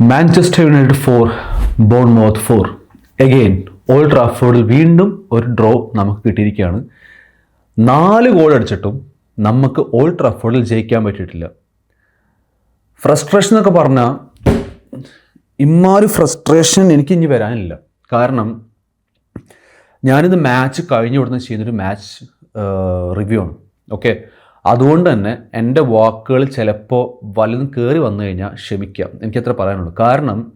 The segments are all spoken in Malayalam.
Manchester United four Bournemouth four again Old ട്രാഫോർഡിൽ വീണ്ടും ഒരു ഡ്രോ നമുക്ക് കിട്ടിയിരിക്കുകയാണ്. നാല് ഗോൾ അടിച്ചിട്ടും നമുക്ക് ഓൾഡ് ട്രാഫോർഡിൽ ജയിക്കാൻ പറ്റിയിട്ടില്ല. ഫ്രസ്ട്രേഷൻ എന്നൊക്കെ പറഞ്ഞാൽ ഇമ്മാതിരി ഫ്രസ്ട്രേഷൻ എനിക്ക് ഇനി വരാനില്ല. കാരണം ഞാനിത് മാച്ച് കഴിഞ്ഞ ഉടനെ ചെയ്യുന്നൊരു മാച്ച് റിവ്യൂ ആണ്. ഓക്കെ അതുകൊണ്ട് തന്നെ എന്റെ വാക്കുകൾ ചിലപ്പോൾ വലുതും കയറി വന്നു കഴിഞ്ഞാൽ ക്ഷമിക്കാം. എനിക്കത്ര പറയാനുള്ളൂ. കാരണം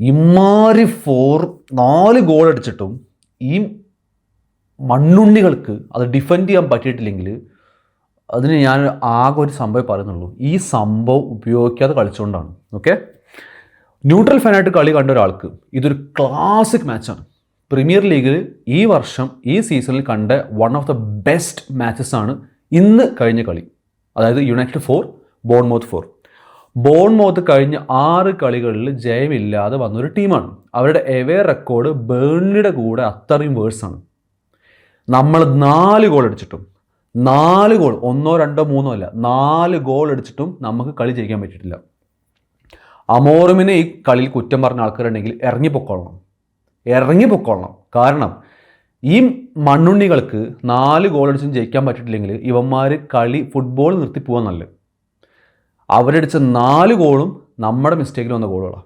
ഇമാരി ഫോർ നാല് ഗോൾ അടിച്ചിട്ടും ഈ മണ്ണുണ്ണികൾക്ക് അത് ഡിഫെൻഡ് ചെയ്യാൻ പറ്റിയിട്ടില്ലെങ്കിൽ അതിന് ഞാൻ ആകെ ഒരു സംഭവം പറയുന്നുള്ളൂ. ഈ സംഭവം ഉപയോഗിക്കാതെ കളിച്ചുകൊണ്ടാണ്. ഓക്കെ ന്യൂട്രൽ ഫാനായിട്ട് കളി കണ്ട ഒരാൾക്ക് ഇതൊരു ക്ലാസിക് മാച്ചാണ് പ്രീമിയർ ലീഗിൽ ഈ വർഷം ഈ സീസണിൽ കണ്ട one of the best matches ആണ് ഇന്ന് കഴിഞ്ഞ കളി അതായത് United four Bournemouth four Bournemouth കഴിഞ്ഞ ആറ് കളികളിൽ ജയമില്ലാതെ വന്നൊരു ടീമാണ്. അവരുടെ എവേ റെക്കോർഡ് ബേണിയുടെ കൂടെ അത്രയും വേഴ്സാണ് നമ്മൾ നാല് ഗോൾ അടിച്ചിട്ടും നാല് ഗോൾ ഒന്നോ രണ്ടോ മൂന്നോ അല്ല നാല് ഗോൾ അടിച്ചിട്ടും നമുക്ക് കളി ജയിക്കാൻ പറ്റിയിട്ടില്ല. അമോറുമിനെ ഈ കളിയിൽ കുറ്റം പറഞ്ഞ ആൾക്കാരുണ്ടെങ്കിൽ ഇറങ്ങിപ്പൊക്കോളണം. ഇറങ്ങിപ്പൊക്കോളണം. കാരണം ഈ മണ്ണുണ്ണികൾക്ക് നാല് ഗോളടിച്ചും ജയിക്കാൻ പറ്റിയിട്ടില്ലെങ്കിൽ ഇവന്മാർ കളി ഫുട്ബോൾ നിർത്തി പോകാൻ നല്ലത്. അവരടിച്ച നാല് ഗോളും നമ്മുടെ മിസ്റ്റേക്കിൽ വന്ന ഗോളുകളാണ്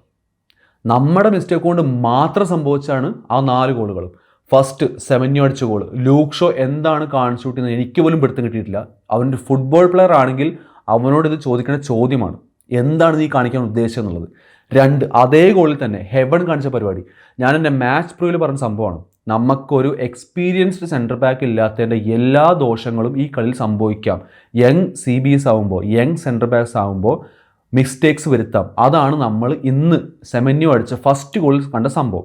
നമ്മുടെ മിസ്റ്റേക്ക് കൊണ്ട് മാത്രം സംഭവിച്ചാണ് ആ നാല് ഗോളുകളും ഫസ്റ്റ് സെമന്യു അടിച്ച ഗോൾ ലൂക്ക് ഷോ എന്താണ് കാണിച്ചു കൂട്ടിയെന്ന് എനിക്ക് പോലും പിടുത്തം കിട്ടിയിട്ടില്ല. അവനൊരു ഫുട്ബോൾ പ്ലെയർ ആണെങ്കിൽ അവനോട് ഇത് ചോദിക്കേണ്ട ചോദ്യമാണ്. എന്താണ് നീ കാണിക്കാൻ ഉദ്ദേശിച്ചത് എന്നുള്ളത്. രണ്ട് അതേ ഗോളിൽ തന്നെ ഹെവൺ കാണിച്ച പരിപാടി. ഞാൻ എന്റെ മാച്ച് പ്രൂവിൽ പറഞ്ഞ സംഭവമാണ്. നമുക്കൊരു എക്സ്പീരിയൻസ്ഡ് സെന്റർ ബാക്ക് ഇല്ലാത്തതിന്റെ എല്ലാ ദോഷങ്ങളും ഈ കളിയിൽ സംഭവിക്കാം. യങ് സി ബി എസ് ആകുമ്പോൾ യങ് സെന്റർ ബാക്സ് ആകുമ്പോൾ മിസ്റ്റേക്സ് വരുത്താം. അതാണ് നമ്മൾ ഇന്ന് സെമന്യു അടിച്ച ഫസ്റ്റ് ഗോളിൽ കണ്ട സംഭവം.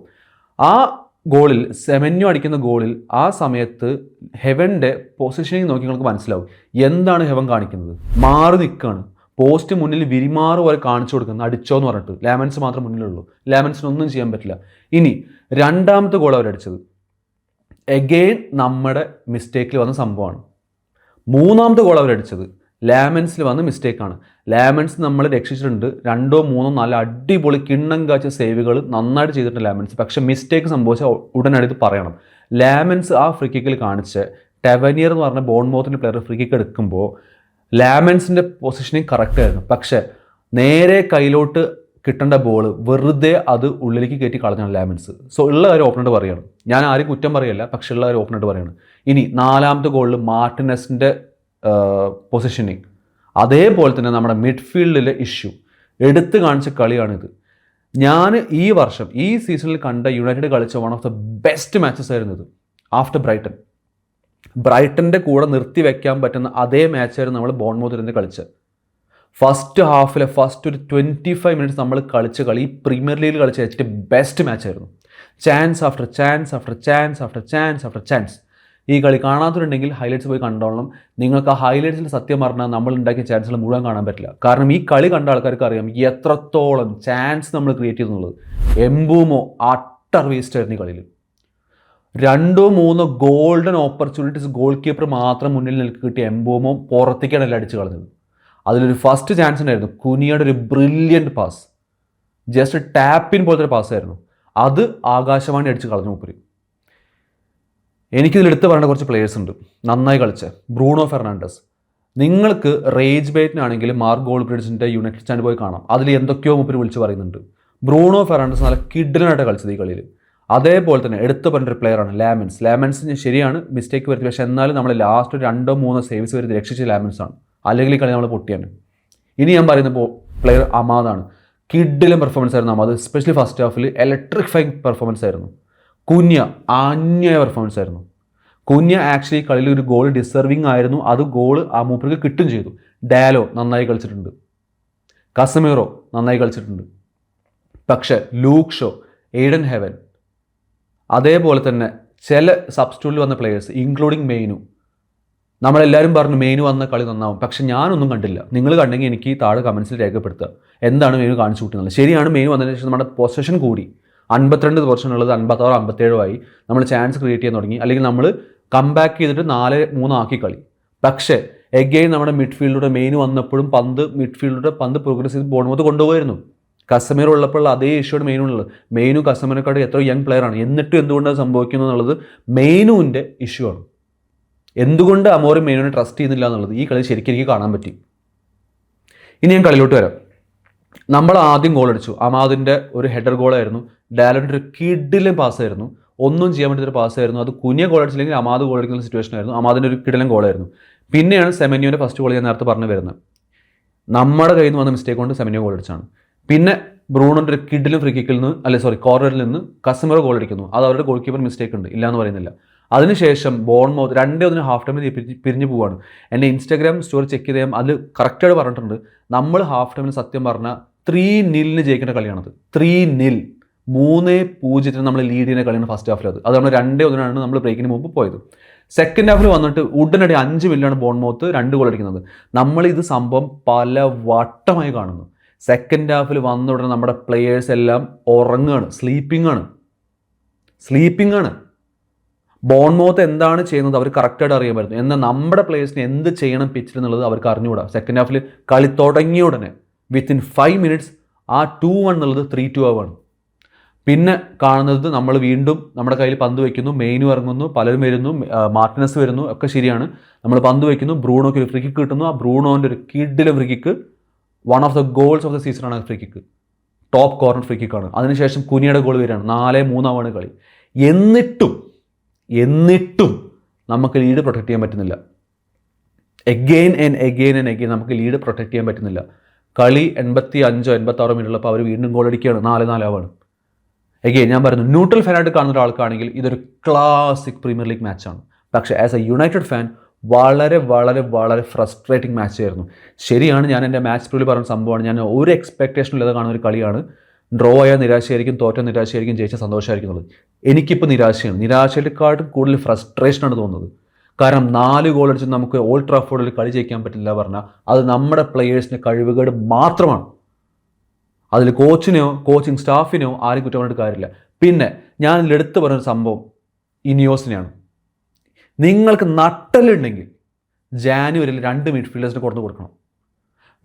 ആ ഗോളിൽ സെമന്യു അടിക്കുന്ന ഗോളിൽ ആ സമയത്ത് ഹെവന്റെ പൊസിഷനിങ് നോക്കി നിങ്ങൾക്ക് മനസ്സിലാവും. എന്താണ് ഹെവൻ കാണിക്കുന്നത്? മാറി നിൽക്കുകയാണ് പോസ്റ്റ് മുന്നിൽ വിരിമാറ് പോലെ കാണിച്ചു കൊടുക്കുന്നത് അടിച്ചോ എന്ന് പറഞ്ഞിട്ട്. ലാമൻസ് മാത്രം മുന്നിലുള്ളൂ. ലാമൻസിന് ഒന്നും ചെയ്യാൻ പറ്റില്ല. ഇനി രണ്ടാമത്തെ ഗോൾ അവരടിച്ചത്. എഗെയിൻ നമ്മുടെ മിസ്റ്റേക്കിൽ വന്ന സംഭവമാണ്. മൂന്നാമത്തെ ഗോൾ അവരടിച്ചത് ലാമൻസിൽ വന്ന മിസ്റ്റേക്കാണ് ലാമൻസ് നമ്മൾ രക്ഷിച്ചിട്ടുണ്ട്. രണ്ടോ മൂന്നോ നാലോ അടിപൊളി കിണ്ണം കാച്ച സേവുകൾ നന്നായിട്ട് ചെയ്തിട്ടുണ്ട് ലാമൻസ് പക്ഷെ മിസ്റ്റേക്ക് സംഭവിച്ച ഉടനടി ഇത് പറയണം. ലാമൻസ് ആ ഫ്രീ കിക്കിൽ കാണിച്ച് ടെവനിയർ എന്ന് പറഞ്ഞ ബോൺമോത്തിന്റെ പ്ലെയർ ഫ്രീ എടുക്കുമ്പോൾ ലാമൻസിന്റെ പൊസിഷനിങ് കറക്റ്റ് ആയിരുന്നു. പക്ഷേ നേരെ കയ്യിലോട്ട് കിട്ടേണ്ട ബോൾ വെറുതെ അത് ഉള്ളിലേക്ക് കയറ്റി കളഞ്ഞാണ് ലാമൻസ് സോ ഉള്ള കാര്യം ഓപ്പണായിട്ട് പറയണം. ഞാൻ ആരും കുറ്റം പറയല്ല പക്ഷെ ഉള്ള കാര്യം ഓപ്പണായിട്ട് പറയണം. ഇനി നാലാമത്തെ ഗോളിൽ മാർട്ടിനസിന്റെ പൊസിഷനിങ് അതേപോലെ തന്നെ നമ്മുടെ മിഡ്ഫീൽഡിലെ ഇഷ്യൂ എടുത്തു കാണിച്ച കളിയാണിത്. ഞാൻ ഈ വർഷം ഈ സീസണിൽ കണ്ട യുണൈറ്റഡ് കളിച്ച one of the best matches ആയിരുന്നു ഇത് ആഫ്റ്റർ ബ്രൈറ്റൺ ബ്രൈറ്റന്റെ കൂടെ നിർത്തി വയ്ക്കാൻ പറ്റുന്ന അതേ മാച്ചായിരുന്നു നമ്മൾ ബോൺമോതിരുന്ന് കളിച്ചത്. ഫസ്റ്റ് ഹാഫിലെ ഫസ്റ്റ് ഒരു ട്വന്റി ഫൈവ് മിനിറ്റ്സ് നമ്മൾ കളിച്ച കളി പ്രീമിയർ ലീഗിൽ കളിച്ച ഏറ്റവും ബെസ്റ്റ് മാച്ച് ആയിരുന്നു. Chance after chance after chance after chance after chance ഈ കളി കാണാത്തവരുണ്ടെങ്കിൽ ഹൈലൈറ്റ്സ് പോയി കണ്ടോളണം. നിങ്ങൾക്ക് ആ ഹൈലൈറ്റ്സിൽ സത്യം പറഞ്ഞാൽ നമ്മൾ ഉണ്ടാക്കിയ ചാൻസുകൾ മുഴുവൻ കാണാൻ പറ്റില്ല. കാരണം ഈ കളി കണ്ട ആൾക്കാർക്ക് അറിയാം എത്രത്തോളം ചാൻസ് നമ്മൾ ക്രിയേറ്റ് ചെയ്യുന്നുള്ളത് എംബൂമോ അട്ടർ വേസ്റ്റ് ആയിരുന്നു ഈ കളിയിൽ രണ്ടോ മൂന്നോ ഗോൾഡൻ ഓപ്പർച്യൂണിറ്റീസ് ഗോൾ കീപ്പർ മാത്രം മുന്നിൽ നിൽക്കി കിട്ടിയ എംബോമോ പുറത്തേക്കാണ് എല്ലാം അടിച്ച് കളഞ്ഞത്. അതിലൊരു ഫസ്റ്റ് ചാൻസ് ഉണ്ടായിരുന്നു. കുനിയുടെ ഒരു ബ്രില്യന്റ് പാസ് ജസ്റ്റ് ടാപ്പിൻ പോലത്തെ ഒരു പാസ്സായിരുന്നു അത് ആകാശവാണി അടിച്ച് കളഞ്ഞു മൂപ്പര്. എനിക്കിതിൽ എടുത്ത് പറയേണ്ട കുറച്ച് പ്ലേയേഴ്സ് ഉണ്ട്. നന്നായി കളിച്ച. Bruno Fernandes. നിങ്ങൾക്ക് റേജ് ബേറ്റിനാണെങ്കിൽ മാർക്ക് ഗോൾ ബ്രിഡ്ജിന്റെ യുണൈറ്റഡ് സ്റ്റാൻഡ് പോയി കാണാം. അതിൽ എന്തൊക്കെയോ മൂപ്പര് വിളിച്ച് പറയുന്നുണ്ട്. ബ്രൂണോ ഫെർണാണ്ടസ് നല്ല കിഡിലനായിട്ട് കളിച്ചത് ഈ കളിയിൽ. അതേപോലെ തന്നെ എടുത്തു പറഞ്ഞൊരു പ്ലെയറാണ് ലാമൻസ്. ലാമൻസ് ശരിയാണ് മിസ്റ്റേക്ക് വരുത്തി പക്ഷേ എന്നാലും നമ്മൾ ലാസ്റ്റ് രണ്ടോ മൂന്നോ സേവ്സ് വരുത്തി രക്ഷിച്ച ലാമൻസ് ആണ് അല്ലെങ്കിൽ ഈ കളി നമ്മൾ പൊട്ടിയാണ്. ഇനി ഞാൻ പറയുന്ന പ്ലെയർ അമാദാണ് കിഡിലും പെർഫോമൻസ് ആയിരുന്നു അമാദ് സ്പെഷ്യലി ഫസ്റ്റ് ഹാഫിൽ ഇലക്ട്രിഫൈങ് പെർഫോമൻസ് ആയിരുന്നു. കുഞ്ഞ ആന്യായ പെർഫോമൻസ് ആയിരുന്നു. കുഞ്ഞ ആക്ച്വലി കളിയിൽ ഒരു ഗോൾ ഡിസർവിങ് ആയിരുന്നു. അത് ഗോൾ ആ മൂപ്പർക്ക് കിട്ടും ചെയ്തു. ഡാലോ നന്നായി കളിച്ചിട്ടുണ്ട്. കസമീറോ നന്നായി കളിച്ചിട്ടുണ്ട്. പക്ഷേ ലൂക്ക് ഷോ എയ്ഡൻ ഹെവൻ അതേപോലെ തന്നെ ചില സബ്സ്റ്റിറ്റ്യൂട്ടിൽ വന്ന പ്ലെയേഴ്സ് ഇൻക്ലൂഡിങ് മെയിനു നമ്മളെല്ലാവരും പറഞ്ഞു മെയിനു വന്ന കളി നന്നാവും. പക്ഷെ ഞാനൊന്നും കണ്ടില്ല. നിങ്ങൾ കണ്ടെങ്കിൽ എനിക്ക് താഴെ കമൻസിൽ രേഖപ്പെടുത്തുക. എന്താണ് മെയിനു കാണിച്ചു കൂട്ടുന്നത് ശരിയാണ് മെയിനു വന്നതിന് ശേഷം നമ്മുടെ പൊസഷൻ കൂടി. അൻപത്തിരണ്ട് പൊസിഷൻ ഉള്ളത് അൻപത്താറ് അമ്പത്തേഴോ ആയി. നമ്മൾ ചാൻസ് ക്രിയേറ്റ് ചെയ്യാൻ തുടങ്ങി. അല്ലെങ്കിൽ നമ്മൾ കംബാക്ക് ചെയ്തിട്ട് നാല് മൂന്നാക്കി കളി. പക്ഷേ എഗെയിൻ നമ്മുടെ മിഡ്ഫീൽഡിലൂടെ മെയിൻ വന്നപ്പോഴും പന്ത് മിഡ്ഫീൽഡിലൂടെ പന്ത് പ്രോഗ്രസ് ചെയ്ത് ബോൺമോത്ത് കൊണ്ടുപോയിരുന്നു. കസ്റ്റമർ ഉള്ളപ്പോൾ അതേ ഇഷ്യൂടെ മെയിനുള്ളത് മെയിനും കസ്റ്റമറിനെക്കാട്ടും എത്ര യങ് പ്ലെയറാണ് എന്നിട്ടും എന്തുകൊണ്ടാണ് സംഭവിക്കുന്നത് എന്നുള്ളത് മെയിനുവിന്റെ ഇഷ്യൂ ആണ്. എന്തുകൊണ്ട് അമോറി മെയിനോനെ ട്രസ്റ്റ് ചെയ്യുന്നില്ല എന്നുള്ളത് ഈ കളി ശരിക്കും എനിക്ക് കാണാൻ പറ്റി. ഇനി ഞാൻ കളിയിലോട്ട് വരാം. നമ്മൾ ആദ്യം ഗോൾ അടിച്ചു. അമാദിന്റെ ഒരു ഹെഡർ ഗോളായിരുന്നു ഡാലന്റെ ഒരു കിഡിലും പാസ്സായിരുന്നു ഒന്നും ചെയ്യാൻ പറ്റുന്ന പാസ്സായിരുന്നു അത് കുനിയ ഗോൾ അടിച്ചില്ലെങ്കിൽ അമാദ് ഗോൾ അടിക്കുന്ന സിറ്റുവേഷൻ ആയിരുന്നു. അമാദിന്റെ ഒരു കിടിലം ഗോളായിരുന്നു പിന്നെയാണ് സെമന്യോന്റെ ഫസ്റ്റ് ഗോൾ ഞാൻ നേരത്തെ പറഞ്ഞു വരുന്നത്. നമ്മുടെ കയ്യിൽ നിന്ന് വന്ന മിസ്റ്റേക്ക് കൊണ്ട് സെമന്യോ ഗോൾ അടിച്ചാണ്. പിന്നെ ബ്രൂണോന്റെ ഒരു കിഡിലും ഫ്രീ കിക്കിൽ നിന്ന് അല്ലെ സോറി കോർണറിൽ നിന്ന് കസ്റ്റമർ ഗോൾ അടിക്കുന്നു. അത് അവരുടെ ഗോൾ കീപ്പർ മിസ്റ്റേക്ക് ഉണ്ട്. ഇല്ല എന്ന് പറയുന്നില്ല. അതിനുശേഷം ബോൺമൗത്ത് രണ്ടേ ഒന്നിന് ഹാഫ് ടൈമിൽ പിരിഞ്ഞു പോവാണ്. എന്റെ ഇൻസ്റ്റാഗ്രാം സ്റ്റോറി ചെക്ക് ചെയ്ത് അത് അതിൽ കറക്റ്റായിട്ട് പറഞ്ഞിട്ടുണ്ട്. നമ്മൾ ഹാഫ് ടൈമിൽ സത്യം പറഞ്ഞാൽ ത്രീ നിലിന് ജയിക്കേണ്ട കളിയാണത്. ത്രീ നിൽ മൂന്ന് പൂജ്യത്തിന് നമ്മൾ ലീഡ് ചെയ്യുന്ന കളിയാണ് ഫസ്റ്റ് ഹാഫിൽ അത്. അത് നമ്മൾ രണ്ടേ ഒന്നിനാണ് നമ്മൾ ബ്രേക്കിന് മുമ്പ് പോയത്. സെക്കൻഡ് ഹാഫിൽ വന്നിട്ട് ഉടനടി അഞ്ച് മില്ലാണ് ബോൺമൗത്ത് രണ്ട് ഗോൾ അടിക്കുന്നത്. നമ്മൾ ഇത് സംഭവം പല വട്ടമായി കാണുന്നു സെക്കൻഡ് ഹാഫിൽ വന്ന ഉടനെ നമ്മുടെ പ്ലെയേഴ്സ് എല്ലാം ഉറങ്ങുകയാണ് സ്ലീപ്പിംഗ് ആണ്. സ്ലീപ്പിംഗ് ആണ്. ബോൺമൗത്ത് എന്താണ് ചെയ്യുന്നത് അവർ കറക്റ്റായിട്ട് അറിയാൻ പറ്റുന്നു. എന്നാൽ നമ്മുടെ പ്ലേയേഴ്സിന് എന്ത് ചെയ്യണം പിച്ചിൽ എന്നുള്ളത് അവർക്ക് അറിഞ്ഞുകൂടാ. സെക്കൻഡ് ഹാഫിൽ കളി തുടങ്ങിയ ഉടനെ വിത്തിൻ ഫൈവ് മിനിറ്റ്സ് ആ ടു വൺ എന്നുള്ളത് ത്രീ ടു ആവാണ് പിന്നെ കാണുന്നത് നമ്മൾ വീണ്ടും നമ്മുടെ കയ്യിൽ പന്ത് വയ്ക്കുന്നു. മെയിനും ഇറങ്ങുന്നു. പലരും വരുന്നു. മാർട്ടിനസ് വരുന്നു. ഒക്കെ ശരിയാണ്. നമ്മൾ പന്ത് വയ്ക്കുന്നു. ബ്രൂണോക്ക് ഒരു ഫ്രീ കിക്ക് കിട്ടുന്നു. ആ ബ്രൂണോന്റെ ഒരു കിഡിലെ free kick one of the goals of the സീസണാണ് free kick top corner free കിക്കാണ് അതിനുശേഷം കുനിയുടെ ഗോൾ വരികയാണ്. നാല് മൂന്നാവാണ് കളി. എന്നിട്ടും എന്നിട്ടും നമുക്ക് ലീഡ് പ്രൊട്ടക്ട് ചെയ്യാൻ പറ്റുന്നില്ല. Again and again and again നമുക്ക് ലീഡ് പ്രൊട്ടക്ട് ചെയ്യാൻ പറ്റുന്നില്ല. കളി എൺപത്തി അഞ്ചോ എൺപത്താറോ മിനിറ്റ് ഉള്ളപ്പോൾ അവർ വീണ്ടും ഗോൾ അടിക്കുകയാണ്. നാല് നാലാവാണ് എഗെയിൻ ഞാൻ പറയുന്നു ന്യൂട്രൽ ഫാനായിട്ട് കാണുന്ന ഒരാൾക്കാണെങ്കിൽ ഇതൊരു ക്ലാസിക് പ്രീമിയർ ലീഗ് മാച്ചാണ് പക്ഷേ ആസ് എ യുണൈറ്റഡ് ഫാൻ വളരെ വളരെ വളരെ ഫ്രസ്ട്രേറ്റിംഗ് മാച്ചായിരുന്നു ശരിയാണ് ഞാൻ എന്റെ മാച്ച് പ്രിയിൽ പറഞ്ഞ സംഭവമാണ്. ഞാൻ ഒരു എക്സ്പെക്ടേഷനും ഇല്ലാതെ കാണുന്ന ഒരു കളിയാണ്. ഡ്രോ ആയ നിരാശയായിരിക്കും തോറ്റ നിരാശയായിരിക്കും ജയിച്ച എന്നുള്ളത്. എനിക്കിപ്പോൾ നിരാശയാണ്. നിരാശയിലേക്കാട്ടും കൂടുതൽ ഫ്രസ്ട്രേഷനാണ് തോന്നുന്നത്. കാരണം നാല് ഗോൾ അടിച്ച് നമുക്ക് ഓൾഡ് ട്രാഫോർഡിൽ കളി ജയിക്കാൻ പറ്റില്ല പറഞ്ഞാൽ അത് നമ്മുടെ പ്ലെയേഴ്സിന്റെ കഴിവുകേട് മാത്രമാണ്. അതിൽ കോച്ചിനെയോ കോച്ചിങ് സ്റ്റാഫിനെയോ ആരും കുറ്റം പറഞ്ഞിട്ട് കാര്യമില്ല. പിന്നെ ഞാൻ എടുത്തു പറഞ്ഞൊരു സംഭവം ഇനിയോസിനെയാണ്. നിങ്ങൾക്ക് നട്ടലുണ്ടെങ്കിൽ ജാനുവരിയിൽ രണ്ട് മിഡ്ഫീൽഡേഴ്സിന് കൊടുത്തു കൊടുക്കണം.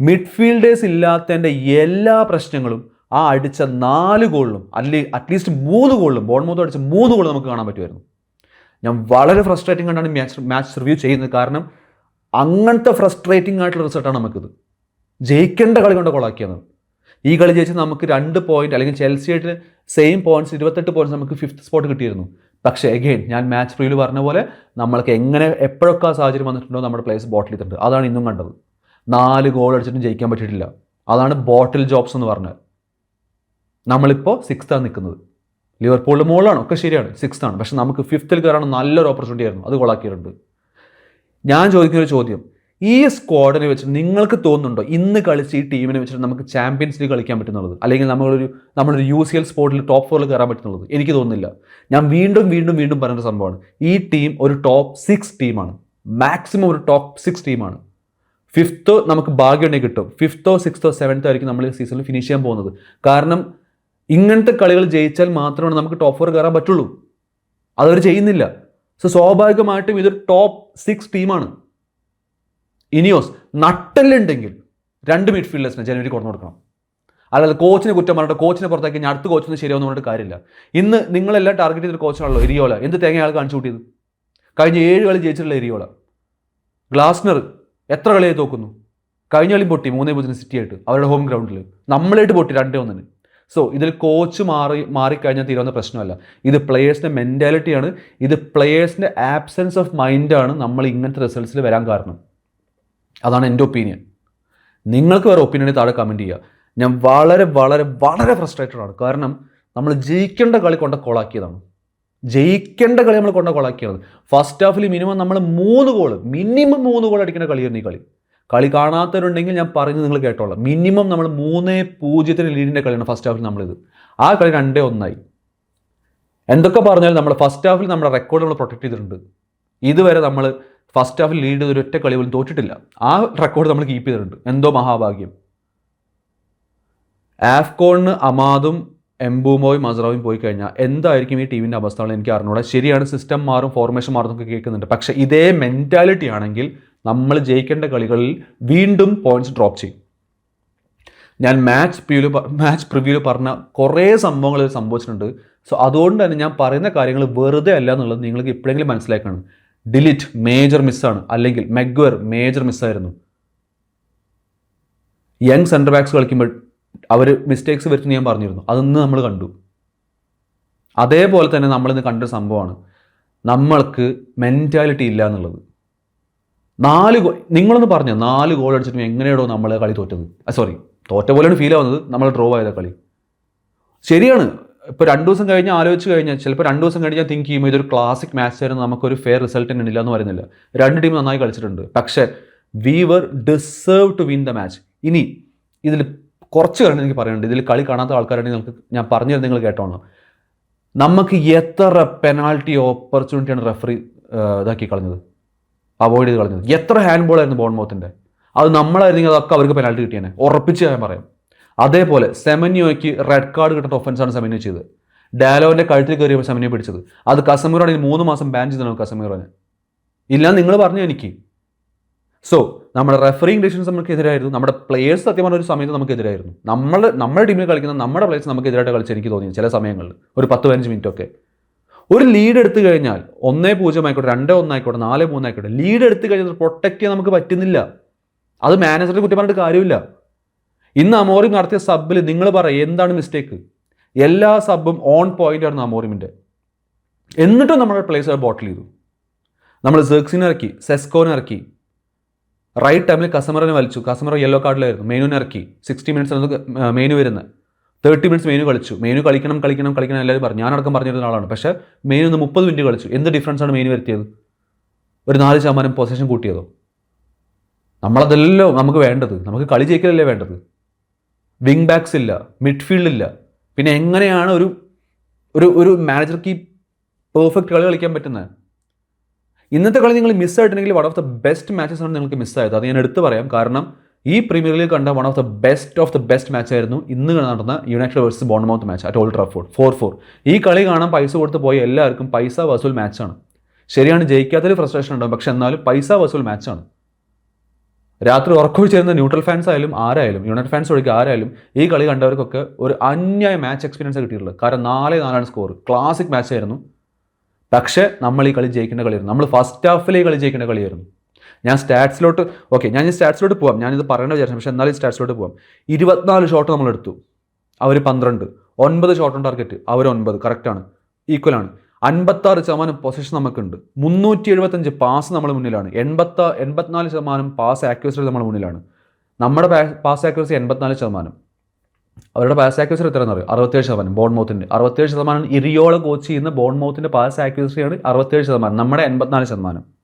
മിഡ്ഫീൽഡേഴ്സ് ഇല്ലാത്തതിന്റെ എല്ലാ പ്രശ്നങ്ങളും ആ അടിച്ച നാല് ഗോളിലും അല്ലെ അറ്റ്ലീസ്റ്റ് മൂന്ന് ഗോളിലും ബോൺമൂത്ത് അടിച്ച മൂന്ന് ഗോൾ നമുക്ക് കാണാൻ പറ്റുമായിരുന്നു. ഞാൻ വളരെ ഫ്രസ്ട്രേറ്റിംഗ് കണ്ടാണ് മാച്ച് മാച്ച് റിവ്യൂ ചെയ്യുന്നത്. കാരണം അങ്ങനത്തെ ഫ്രസ്ട്രേറ്റിംഗ് ആയിട്ടുള്ള റിസൾട്ടാണ് നമുക്കിത്. ജയിക്കേണ്ട കളി കൊണ്ട് കൊളാക്കിയത്. ഈ കളി ജയിച്ച് നമുക്ക് രണ്ട് പോയിന്റ് അല്ലെങ്കിൽ ചെൽസിയായിട്ട് സെയിം പോയിന്റ്സ് ഇരുപത്തെട്ട് പോയിന്റ്സ് നമുക്ക് ഫിഫ്ത്ത് സ്പോട്ട് കിട്ടിയിരുന്നു. പക്ഷേ എഗെയിൻ ഞാൻ മാച്ച് പ്രീവിൽ പറഞ്ഞ പോലെ നമ്മൾക്ക് എങ്ങനെ എപ്പോഴൊക്കെ ആ സാഹചര്യം വന്നിട്ടുണ്ടോ നമ്മുടെ പ്ലേസ് ബോട്ടിൽ ചെയ്തിട്ടുണ്ട് അതാണ് ഇന്നും കണ്ടത്. നാല് ഗോൾ അടിച്ചിട്ടും ജയിക്കാൻ പറ്റിയിട്ടില്ല. അതാണ് ബോട്ടിൽ ജോബ്സ് എന്ന് പറഞ്ഞാൽ നമ്മളിപ്പോൾ സിക്സ്ത്താണ് നിൽക്കുന്നത് ലിവർപൂളിന്റെ മുകളിലാണ് ഒക്കെ ശരിയാണ് സിക്സ് ആണ്. പക്ഷെ നമുക്ക് ഫിഫ്ത്തിൽ കയറാണ് നല്ലൊരു ഓപ്പർച്യൂണിറ്റി ആയിരുന്നു അത് കൊളാക്കിയിട്ടുണ്ട് ഞാൻ ചോദിക്കുന്ന ഒരു ചോദ്യം ഈ സ്ക്വാഡിനെ വെച്ചിട്ട് നിങ്ങൾക്ക് തോന്നുന്നുണ്ടോ ഇന്ന് കളിച്ച് ഈ ടീമിനെ വെച്ചിട്ട് നമുക്ക് ചാമ്പ്യൻസ് ലീഗ് കളിക്കാൻ പറ്റുന്നുള്ളത്? അല്ലെങ്കിൽ നമ്മളൊരു നമ്മളൊരു യു സി എൽ സ്പോർട്ടിൽ ടോപ്പ് ഫോറിൽ കയറാൻ പറ്റുന്നുള്ളത്? എനിക്ക് തോന്നുന്നില്ല. ഞാൻ വീണ്ടും വീണ്ടും വീണ്ടും പറയുന്ന സംഭവമാണ്. ഈ ടീം ഒരു ടോപ്പ് സിക്സ് ടീമാണ് മാക്സിമം ഒരു ടോപ്പ് സിക്സ് ടീമാണ് ഫിഫ്ത്തോ നമുക്ക് ഭാഗ്യമുണ്ടെങ്കിൽ കിട്ടും. ഫിഫ്ത്തോ സിക്സ്തോ സെവൻത്തോ ആയിരിക്കും നമ്മൾ ഈ സീസണിൽ ഫിനിഷ് ചെയ്യാൻ പോകുന്നത്. കാരണം ഇങ്ങനത്തെ കളികൾ ജയിച്ചാൽ മാത്രമാണ് നമുക്ക് ടോപ്പ് ഫോർ കയറാൻ പറ്റുള്ളൂ. അതവർ ചെയ്യുന്നില്ല. സോ സ്വാഭാവികമായിട്ടും ഇതൊരു ടോപ്പ് സിക്സ് ടീമാണ് ഇനിയോസ് നട്ടല്ലുണ്ടെങ്കിൽ രണ്ട് മിഡ്ഫീൽഡേഴ്സിനെ ജനുവരി കൊണ്ടു കൊടുക്കണം. അല്ലാതെ കോച്ചിനെ കുറ്റം പറഞ്ഞിട്ട് കോച്ചിനെ പുറത്താക്കി ഞാൻ അടുത്ത കോച്ചിന് ശരിയാവുന്ന പറഞ്ഞിട്ട് കാര്യമില്ല. ഇന്ന് നിങ്ങളെല്ലാം ടാർഗറ്റ് ചെയ്തൊരു കോച്ചാണല്ലോ എരിയോല എന്ത് തേങ്ങ ആൾ കാണിച്ചു കൂട്ടിയത്? കഴിഞ്ഞ ഏഴ് കളി ജയിച്ചിട്ടുള്ള എരിയോല ഗ്ലാസ്നർ എത്ര കളിയായി തോക്കുന്നു? കഴിഞ്ഞ കളി പൊട്ടി മൂന്നേ പൂജ്യം സിറ്റി ആയിട്ട് അവരുടെ ഹോം ഗ്രൗണ്ടിൽ നമ്മളായിട്ട് പൊട്ടി രണ്ടേ ഒന്നിന്. സോ ഇതിൽ കോച്ച് മാറി മാറിക്കഴിഞ്ഞാൽ തീരുന്ന പ്രശ്നമല്ല. ഇത് പ്ലെയേഴ്സിന്റെ മെന്റാലിറ്റിയാണ് ഇത് പ്ലെയേഴ്സിന്റെ ആബ്സെൻസ് ഓഫ് മൈൻഡാണ് നമ്മൾ ഇങ്ങനത്തെ റിസൾട്ട്സിൽ വരാൻ കാരണം. അതാണ് എന്റെ ഒപ്പീനിയൻ നിങ്ങൾക്ക് വേറെ ഒപ്പീനിയനെ താഴെ കമന്റ് ചെയ്യുക. ഞാൻ വളരെ വളരെ വളരെ ഫ്രസ്ട്രേറ്റഡ് ആണ്. കാരണം നമ്മൾ ജയിക്കേണ്ട കളി കൊണ്ട കൊളാക്കിയതാണ് ജയിക്കേണ്ട കളി നമ്മൾ കൊണ്ട കൊളാക്കിയത് ഫസ്റ്റ് ഹാഫിൽ മിനിമം നമ്മൾ മൂന്ന് ഗോൾ മിനിമം മൂന്ന് ഗോൾ അടിക്കേണ്ട കളിയായിരുന്നു ഈ കളി. കളി കാണാത്തവരുണ്ടെങ്കിൽ ഞാൻ പറഞ്ഞു നിങ്ങൾ കേട്ടോളാം. മിനിമം നമ്മൾ മൂന്ന് പൂജ്യത്തിന് ലീഡിന്റെ കളിയാണ് ഫസ്റ്റ് ഹാഫിൽ നമ്മളിത്. ആ കളി രണ്ടേ ഒന്നായി. എന്തൊക്കെ പറഞ്ഞാലും നമ്മൾ ഫസ്റ്റ് ഹാഫിൽ നമ്മുടെ റെക്കോർഡ് നമ്മൾ പ്രൊട്ടക്ട് ചെയ്തിട്ടുണ്ട്. ഇതുവരെ നമ്മൾ ഫസ്റ്റ് ഹാഫിൽ ലീഡ് ചെയ്ത് ഒറ്റ കളി പോലും തോറ്റിട്ടില്ല. ആ റെക്കോർഡ് നമ്മൾ കീപ്പ് ചെയ്തിട്ടുണ്ട്. എന്തോ മഹാഭാഗ്യം. ആഫ്കോണിന് അമാദും എംബൂമോയും മസറാവും പോയി കഴിഞ്ഞാൽ എന്തായിരിക്കും ഈ ടീമിന്റെ അവസ്ഥകൾ എനിക്ക് അറിഞ്ഞൂടാ. ശരിയാണ് സിസ്റ്റം മാറും ഫോർമേഷൻ മാറും എന്നൊക്കെ കേൾക്കുന്നുണ്ട്. പക്ഷേ ഇതേ മെന്റാലിറ്റി ആണെങ്കിൽ നമ്മൾ ജയിക്കേണ്ട കളികളിൽ വീണ്ടും പോയിന്റ്സ് ഡ്രോപ്പ് ചെയ്യും. ഞാൻ മാച്ച് പ്രിവ്യൂ മാച്ച് പ്രിവ്യൂൽ പറഞ്ഞ കുറേ സംഭവങ്ങൾ സംഭവിച്ചിട്ടുണ്ട്. സോ അതുകൊണ്ട് തന്നെ ഞാൻ പറയുന്ന കാര്യങ്ങൾ വെറുതെ അല്ല എന്നുള്ളത് നിങ്ങൾക്ക് ഇപ്പോഴെങ്കിലും മനസ്സിലാക്കണം. ഡിലിറ്റ് മേജർ മിസ്സാണ് അല്ലെങ്കിൽ മെഗ്വർ മേജർ മിസ്സായിരുന്നു യങ് സെന്റർ ബാക്സ് കളിക്കുമ്പോൾ അവർ മിസ്റ്റേക്സ് വരുത്തുന്ന ഞാൻ പറഞ്ഞിരുന്നു. അതൊന്ന് നമ്മൾ കണ്ടു. അതേപോലെ തന്നെ നമ്മളിന്ന് കണ്ട സംഭവമാണ്. നമ്മൾക്ക് മെന്റാലിറ്റി ഇല്ല എന്നുള്ളത്. നാല് ഗോ നിങ്ങളൊന്ന് പറഞ്ഞു നാല് ഗോൾ അടിച്ചിട്ട് എങ്ങനെയാണോ നമ്മൾ കളി തോറ്റത്? സോറി തോറ്റ പോലെയാണ് ഫീൽ ആവുന്നത് നമ്മൾ ഡ്രോ ആയത് കളി. ശരിയാണ് ഇപ്പോൾ രണ്ട് ദിവസം കഴിഞ്ഞ് ആലോചിച്ച് കഴിഞ്ഞാൽ ചിലപ്പോൾ രണ്ട് ദിവസം കഴിഞ്ഞ് ഞാൻ തിങ്ക് ചെയ്യുമ്പോൾ ഇതൊരു ക്ലാസിക് മാച്ച് ആയിരുന്നു നമുക്കൊരു ഫെയർ റിസൾട്ട് ഇല്ല എന്ന് പറയുന്നില്ല. രണ്ട് ടീം നന്നായി കളിച്ചിട്ടുണ്ട്. പക്ഷേ we were deserve to win the match ഇനി ഇതിൽ കുറച്ച് കാര്യം എനിക്ക് പറയുന്നുണ്ട് ഇതിൽ കളി കാണാത്ത ആൾക്കാരുണ്ടെങ്കിൽ നിങ്ങൾക്ക് ഞാൻ പറഞ്ഞത് നിങ്ങൾ കേട്ടോളാം നമുക്ക് എത്ര പെനാൾട്ടി ഓപ്പർച്യൂണിറ്റിയാണ് റെഫറി ഇതാക്കി കളഞ്ഞത്? അവോയ്ഡ് ചെയ്ത് കളഞ്ഞത്. എത്ര ഹാൻഡ് ബോൾ ആയിരുന്നു ബോൺമോത്തിന്റെ അത് നമ്മളായിരുന്നെങ്കിൽ അതൊക്കെ അവർക്ക് പെനാൽറ്റി കിട്ടിയാണ് ഉറപ്പിച്ച് ഞാൻ പറയാം. അതേപോലെ സെമന്യോയ്ക്ക് റെഡ് കാർഡ് കിട്ടുന്ന ഒഫൻസാണ് സെമന്യോ ചെയ്തത്. ഡാലോന്റെ കഴുത്തിൽ കയറിയപ്പോൾ സെമന്യോ പിടിച്ചത്. അത് കസമീറാണെങ്കിൽ മൂന്ന് മാസം ബാൻ ചെയ്തു കസമീറോനെ ഇല്ല നിങ്ങൾ പറഞ്ഞു എനിക്ക്. സോ നമ്മുടെ റെഫറിങ് ഡിസിഷൻസ് നമുക്ക് എതിരായിരുന്നു നമ്മുടെ പ്ലേയേഴ്സ് സത്യം പറഞ്ഞ ഒരു സമയത്ത് നമുക്ക് എതിരായിരുന്നു നമ്മൾ നമ്മുടെ ടീമിൽ കളിക്കുന്ന നമ്മുടെ പ്ലേയേഴ്സ് നമുക്ക് എതിരായിട്ട് കളിച്ച് എനിക്ക് തോന്നി ചില സമയങ്ങളിൽ. ഒരു പത്ത് പതിനഞ്ച് മിനിറ്റ് ഒക്കെ. ഒരു ലീഡ് എടുത്തു കഴിഞ്ഞാൽ ഒന്നേ പൂജ്യം ആയിക്കോട്ടെ രണ്ടേ ഒന്നായിക്കോട്ടെ നാല് മൂന്നായിക്കോട്ടെ ലീഡ് എടുത്തു കഴിഞ്ഞാൽ പ്രൊട്ടക്റ്റ് ചെയ്യാൻ നമുക്ക് പറ്റുന്നില്ല. അത് മാനേജർ കുറ്റം പറഞ്ഞിട്ട് കാര്യമില്ല. ഇന്ന് അമോറിം നടത്തിയ സബിൽ നിങ്ങൾ പറ എന്താണ് മിസ്റ്റേക്ക് എല്ലാ സബും ഓൺ പോയിന്റ് ആയിരുന്നു അമോറിമിന്റെ എന്നിട്ടും നമ്മൾ പ്ലേസ് ബോട്ടിൽ ചെയ്തു. നമ്മൾ സെർക്സിനെ ഇറക്കി സെസ്കോനെ ഇറക്കി. റൈറ്റ് ടൈമിൽ കസ്റ്റമറിനെ വലിച്ചു. കസ്റ്റമർ യെല്ലോ കാർഡിലായിരുന്നു മെനുവിനെ ഇറക്കി. സിക്സ്റ്റി മിനിറ്റ്സ് മെനു വരുന്നത്. തേർട്ടി മിനിറ്റ്സ് മെയിനു കളിച്ചു. മെയിനു കളിക്കണം കളിക്കണം കളിക്കണം എല്ലാവരും പറഞ്ഞു. ഞാനടക്കം പറഞ്ഞിരുന്ന ആളാണ്. പക്ഷേ മെയിൻ ഒന്ന് മുപ്പത് മിനിറ്റ് കളിച്ചു. എന്ത് ഡിഫറൻസ് ആണ് മെനു വരുത്തിയത്? ഒരു നാല് ശതമാനം പൊസിഷൻ കൂട്ടിയതോ? നമ്മളതല്ലോ നമുക്ക് വേണ്ടത്. നമുക്ക് കളി ജയിക്കലല്ലേ വേണ്ടത്? വിങ് ബാക്സ് ഇല്ല മിഡ്ഫീൽഡ് ഇല്ല. പിന്നെ എങ്ങനെയാണ് ഒരു ഒരു ഒരു മാനേജർക്ക് ഈ പെർഫെക്റ്റ് കളി കളിക്കാൻ പറ്റുന്നത്? ഇന്നത്തെ കളി നിങ്ങൾ മിസ്സായിട്ടുണ്ടെങ്കിൽ one of the best matches ആണ് നിങ്ങൾക്ക് മിസ്സായത് അത് ഞാൻ എടുത്തു പറയാം. കാരണം ഈ പ്രീമിയർ ലീഗ് കണ്ട one of the best of the best match ആയിരുന്നു ഇന്ന് നടന്ന United versus Bournemouth match at Old Trafford four four ഈ കളി കാണാൻ പൈസ കൊടുത്ത് പോയ എല്ലാവർക്കും പൈസ വസൂൽ മാച്ചാണ് ശരിയാണ് ജയിക്കാത്തൊരു ഫ്രസ്ട്രേഷൻ ഉണ്ടാവും പക്ഷെ എന്നാലും പൈസ വസൂൽ മാച്ചാണ് രാത്രി ഉറക്കൊഴിച്ചിരുന്ന ന്യൂട്രൽ ഫാൻസ് ആയാലും ആരായാലും യുണൈറ്റഡ് ഫാൻസ് ഒഴികെ ആരായാലും ഈ കളി കണ്ടവർക്കൊക്കെ ഒരു അന്യായ മാച്ച് എക്സ്പീരിയൻസ് കിട്ടിയിട്ടുള്ളത്. കാരണം നാല് നാലാണ് സ്കോർ ക്ലാസിക് മാച്ചായിരുന്നു പക്ഷേ നമ്മൾ ഈ കളി ജയിക്കേണ്ട കളിയായിരുന്നു. നമ്മൾ ഫസ്റ്റ് ഹാഫിൽ ഈ കളി ജയിക്കേണ്ട കളിയായിരുന്നു. ഞാൻ സ്റ്റാറ്റ്സിലോട്ട് ഓക്കെ ഞാൻ ഈ സ്റ്റാറ്റ്സിലോട്ട് പോകാം ഞാനിത് പറയേണ്ട വിചാരിച്ചു പക്ഷേ എന്നാലും സ്റ്റാറ്റ്സിലോട്ട് പോകാം ഇരുപത്തിനാല് ഷോട്ട് നമ്മൾ എടുത്തു അവർ പന്ത്രണ്ട്. ഒൻപത് ഷോട്ട് ഓൺ ടാർഗറ്റ് അവർ ഒൻപത്. കറക്റ്റാണ് ഈക്വലാണ് അൻപത്താറ് ശതമാനം പൊസിഷൻ നമുക്കുണ്ട്. മുന്നൂറ്റി എഴുപത്തഞ്ച് പാസ് നമ്മൾ മുന്നിലാണ്. എൺപത്ത എൺപത്തിനാല് ശതമാനം പാസ് ആക്യുറസി നമ്മൾ മുന്നിലാണ്. നമ്മുടെ പാസ് ആക്യുറസി എൺപത്തിനാല് ശതമാനം. അവരുടെ പാസ് ആക്യുറസി എത്രയെന്ന് അറിയാം? അറുപത്തേഴ് ശതമാനം. ബോൺമൗത്തിന്റെ അറുപത്തേഴ് ശതമാനം ഇരിയോളം കോച്ച് ചെയ്യുന്ന ബോൺമൗത്തിന്റെ പാസ് ആക്യുറസിയാണ് അറുപത്തേഴ് ശതമാനം. നമ്മുടെ എൺപത്തിനാല് ശതമാനം.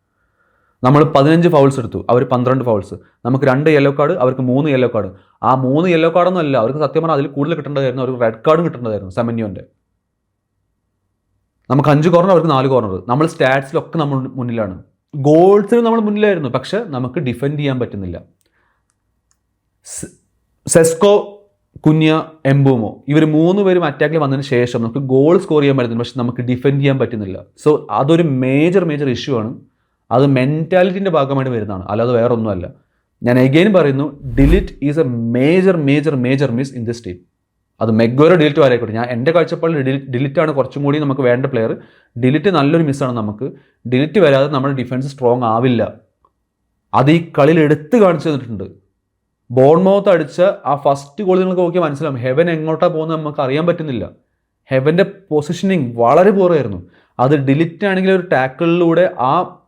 നമ്മൾ പതിനഞ്ച് ഫൗൾസ് എടുത്തു. അവർ പന്ത്രണ്ട് ഫൗൾസ് നമുക്ക് രണ്ട് യെല്ലോ കാർഡ് അവർക്ക് മൂന്ന് യെല്ലോ കാർഡ് ആ മൂന്ന് യെല്ലോ കാർഡൊന്നും അല്ല. അവർക്ക് സത്യം പറഞ്ഞാൽ അതിൽ കൂടുതൽ കിട്ടേണ്ടതായിരുന്നു. അവർക്ക് റെഡ് കാർഡും കിട്ടേണ്ടതായിരുന്നു സെമന്യോന്റെ നമുക്ക് അഞ്ച് കോർണർ അവർക്ക് നാല് കോർണർ നമ്മൾ സ്റ്റാറ്റ്സിലൊക്കെ നമ്മൾ മുന്നിലാണ്. ഗോൾസിൽ നമ്മൾ മുന്നിലായിരുന്നു പക്ഷെ നമുക്ക് ഡിഫെൻഡ് ചെയ്യാൻ പറ്റുന്നില്ല. സെസ്കോ കുഞ്ഞ എംബൂമോ ഇവർ മൂന്ന് പേരും അറ്റാക്കിൽ വന്നതിന് ശേഷം നമുക്ക് ഗോൾ സ്കോർ ചെയ്യാൻ പറ്റുന്നില്ല പക്ഷെ നമുക്ക് ഡിഫെൻഡ് ചെയ്യാൻ പറ്റുന്നില്ല. സോ അതൊരു മേജർ മേജർ ഇഷ്യൂ ആണ്. അത് മെന്റാലിറ്റിന്റെ ഭാഗമായിട്ട് വരുന്നതാണ്. അല്ലാതെ വേറെ ഒന്നുമല്ല ഞാൻ എഗെയിൻ പറയുന്നു de Ligt is a major major major miss in this team അത് മെഗ്വരോ ഡിലിറ്റ് വരായിക്കോട്ടെ ഞാൻ എന്റെ കാഴ്ചപ്പാടിൽ ഡിലിറ്റ് ആണ് കുറച്ചും കൂടി നമുക്ക് വേണ്ട പ്ലെയർ ഡിലിറ്റ് നല്ലൊരു മിസ്സാണ് നമുക്ക്. ഡിലിറ്റ് വരാതെ നമ്മുടെ ഡിഫൻസ് സ്ട്രോങ് ആവില്ല. അത് ഈ കളിയിൽ എടുത്ത് കാണിച്ചു തന്നിട്ടുണ്ട്. ബോൺമൗത്ത് അടിച്ച ആ ഫസ്റ്റ് ഗോൾ നിങ്ങൾക്ക് നോക്കിയാൽ മനസ്സിലാവും. ഹെവൻ എങ്ങോട്ടാണ് പോകുന്നത് നമുക്ക് അറിയാൻ പറ്റുന്നില്ല. ഹെവന്റെ പൊസിഷനിങ് വളരെ പോറായിരുന്നു അത് ഡിലിറ്റ് ആണെങ്കിൽ ഒരു ടാക്കിളിലൂടെ ആ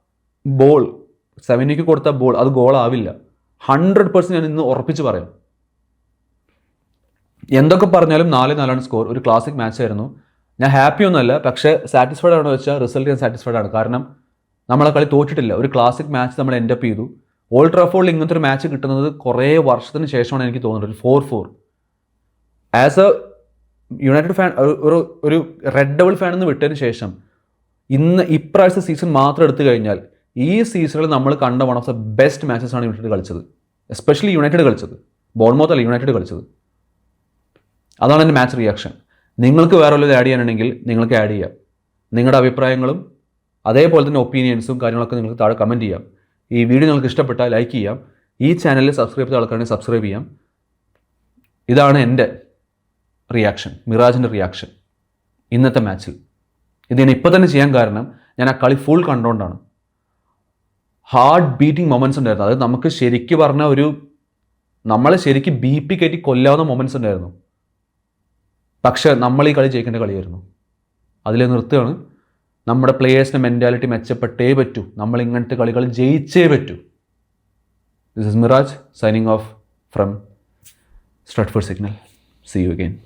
ബോൾ. സെവനിക്ക് കൊടുത്ത ബോൾ. അത് ഗോൾ ആവില്ല ഹൺഡ്രഡ് പെർസെന്റ് ഞാൻ ഇന്ന് ഉറപ്പിച്ച് പറയാം. എന്തൊക്കെ പറഞ്ഞാലും നാല് നാലാണ് സ്കോർ ഒരു ക്ലാസിക് മാച്ച് ആയിരുന്നു. ഞാൻ ഹാപ്പി ഒന്നുമല്ല പക്ഷേ സാറ്റിസ്ഫൈഡ് ആണെന്ന് വെച്ചാൽ റിസൾട്ട് ഞാൻ സാറ്റിസ്ഫൈഡ് ആണ്. കാരണം നമ്മളെ കളി തോറ്റിട്ടില്ല. ഒരു ക്ലാസിക് മാച്ച് നമ്മൾ എൻഡ് അപ്പ് ചെയ്തു. ഓൾഡ് ട്രാഫോളിൽ ഇങ്ങനത്തെ ഒരു മാച്ച് കിട്ടുന്നത് കുറേ വർഷത്തിന് ശേഷമാണ് എനിക്ക് തോന്നുന്നത്. ഒരു four four as a United fan ഒരു ഒരു റെഡ് ഡബിൾ ഫാൻ എന്ന് വിട്ടതിന് ശേഷം ഇന്ന് ഇപ്രാവശ്യത്തെ സീസൺ മാത്രം എടുത്തു കഴിഞ്ഞാൽ ഈ സീസണിൽ നമ്മൾ കണ്ട one of the best matches ആണ് യുണൈറ്റഡ് കളിച്ചത്. എസ്പെഷ്യലി യുണൈറ്റഡ് കളിച്ചത്. ബോൾമോത്ത് അല്ല യുണൈറ്റഡ് കളിച്ചത്. അതാണ് എന്റെ മാച്ച് റിയാക്ഷൻ നിങ്ങൾക്ക് വേറെ വല്ലതും ആഡ് ചെയ്യാനുണ്ടെങ്കിൽ നിങ്ങൾക്ക് ആഡ് ചെയ്യാം. നിങ്ങളുടെ അഭിപ്രായങ്ങളും അതേപോലെ തന്നെ ഒപ്പീനിയൻസും കാര്യങ്ങളൊക്കെ നിങ്ങൾക്ക് താഴെ കമന്റ് ചെയ്യാം. ഈ വീഡിയോ നിങ്ങൾക്ക് ഇഷ്ടപ്പെട്ടാൽ ലൈക്ക് ചെയ്യാം. ഈ ചാനലിൽ സബ്സ്ക്രൈബ് ചെയ്ത ആൾക്കാരെ സബ്സ്ക്രൈബ് ചെയ്യാം. ഇതാണ് എന്റെ റിയാക്ഷൻ മിറാജിന്റെ റിയാക്ഷൻ ഇന്നത്തെ മാച്ചിൽ ഇത് ഞാൻ ഇപ്പോൾ തന്നെ ചെയ്യാൻ കാരണം ഞാൻ ആ കളി ഫുൾ കണ്ടുകൊണ്ടാണ് ഹാർട്ട് ബീറ്റിംഗ് മൊമെന്റ്സ് ഉണ്ടായിരുന്നു. അത് നമുക്ക് ശരിക്കും പറഞ്ഞ ഒരു നമ്മളെ ശരിക്കും ബി പി കയറ്റി കൊല്ലാവുന്ന മൊമെന്റ്സ് ഉണ്ടായിരുന്നു. പക്ഷേ നമ്മൾ ഈ കളി ജയിക്കേണ്ട കളിയായിരുന്നു. അതിൽ നിർത്തുകയാണ്. നമ്മുടെ പ്ലേയേഴ്സിന്റെ മെന്റാലിറ്റി മെച്ചപ്പെട്ടേ പറ്റൂ. നമ്മൾ ഇങ്ങനത്തെ കളികൾ ജയിച്ചേ പറ്റൂ. This is Miraj signing off from Stretford signal see you again